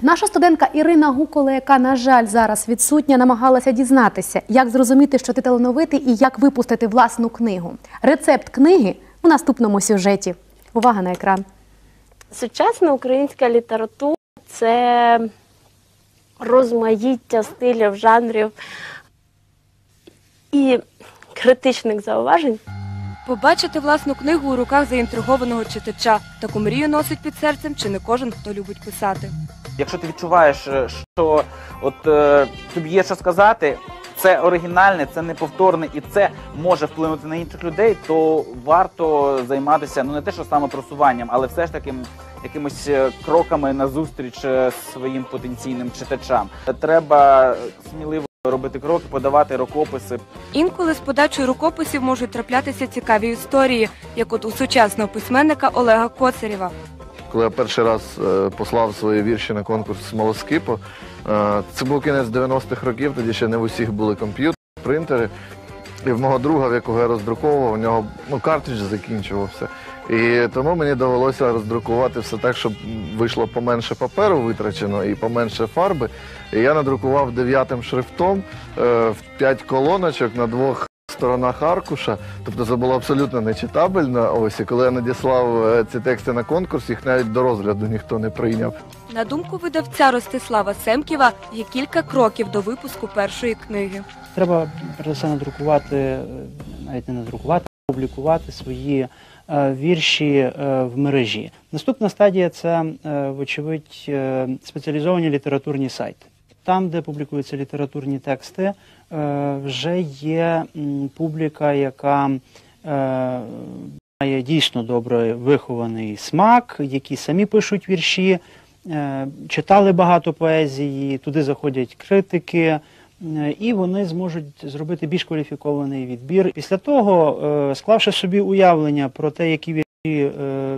Наша студентка Ірина Гуколе, яка, на жаль, зараз відсутня, намагалася дізнатися, як зрозуміти, що ти талановитий і як випустити власну книгу. Рецепт книги у наступному сюжеті. Увага на екран. Сучасна українська література це розмаїття стилів, жанрів і критичних зауважень. Побачити власну книгу у руках заінтригованого читача. Таку мрію носить під серцем чи не кожен, хто любить писати. Якщо ти відчуваєш, е, що от е, тобі є що сказати, це оригінальне, це неповторне і це може вплинути на інших людей, то варто займатися ну не те, що самопросуванням, але все ж таки якимись е, кроками назустріч е, своїм потенційним читачам. Треба сміливо робити кроки, подавати рукописи, Інколи з подачою рукописів можуть траплятися цікаві історії, як от у сучасного письменника Олега Коцарєва. Коли я перший раз е, послав свої вірші на конкурс Смолоскипу, е, це був кінець 90-х років, тоді ще не в усіх були комп'ютери, принтери. І в мого друга, в якого я роздруковував, у нього ну, картридж закінчувався. І тому мені довелося роздрукувати все так, щоб вийшло поменше паперу витрачено і поменше фарби. І я надрукував дев'ятим шрифтом е, в п'ять колоночок на двох сторонах аркуша. Тобто це було абсолютно нечитабельно. Ось і коли я надіслав е, ці тексти на конкурс, їх навіть до розгляду ніхто не прийняв. На думку видавця Ростислава Семківа, є кілька кроків до випуску першої книги. Треба все надрукувати, е, навіть не надрукувати, а публікувати свої е, вірші е, в мережі. Наступна стадія це, е, вочевидь, е, спеціалізовані літературні сайти. Там, де публікуються літературні тексти, е, вже є публіка, яка е, має дійсно добре вихований смак, які самі пишуть вірші, е, читали багато поезії, туди заходять критики. І вони зможуть зробити більш кваліфікований відбір. Після того, склавши собі уявлення про те, які вірші,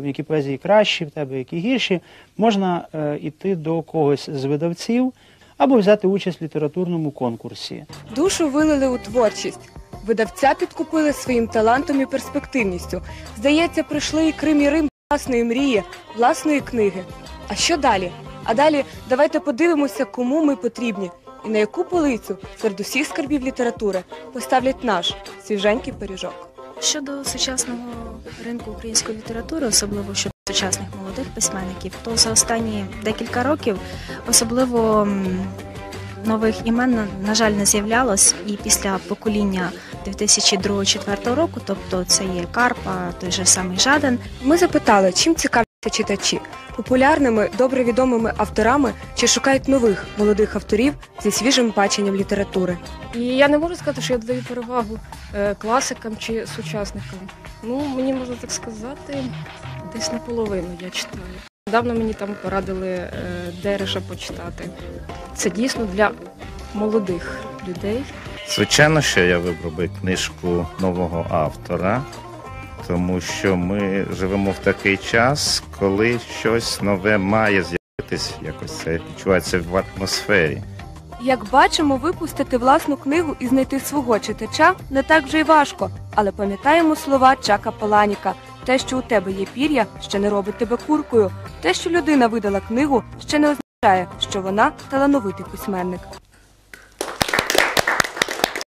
які поезії кращі в тебе, які гірші, можна йти до когось з видавців або взяти участь в літературному конкурсі. Душу вилили у творчість. Видавця підкупили своїм талантом і перспективністю. Здається, прийшли і Крим і Рим власної мрії, власної книги. А що далі? А далі давайте подивимося, кому ми потрібні і на яку полицю серед усіх скарбів літератури поставлять наш свіженький пиріжок. Щодо сучасного ринку української літератури, особливо щодо сучасних молодих письменників, то за останні декілька років особливо нових імен на- жаль не з'являлось. І після покоління 2002-2004 року, тобто це є Карпа, той же самий Жаден, Ми запитали, чим цікавляться читачі популярними, добре відомими авторами чи шукають нових молодих авторів зі свіжим баченням літератури. І я не можу сказати, що я даю перевагу е, класикам чи сучасникам. Ну, мені можна так сказати, десь наполовину я читаю. Недавно мені там порадили е, Дереша почитати. Це дійсно для молодих людей. Звичайно, що я вибрав би книжку нового автора, тому що ми живемо в такий час, коли щось нове має з'явитись, якось це відчувається в атмосфері. Як бачимо, випустити власну книгу і знайти свого читача не так вже й важко. Але пам'ятаємо слова Чака Паланіка: те, що у тебе є пір'я, ще не робить тебе куркою. Те, що людина видала книгу, ще не означає, що вона талановитий письменник.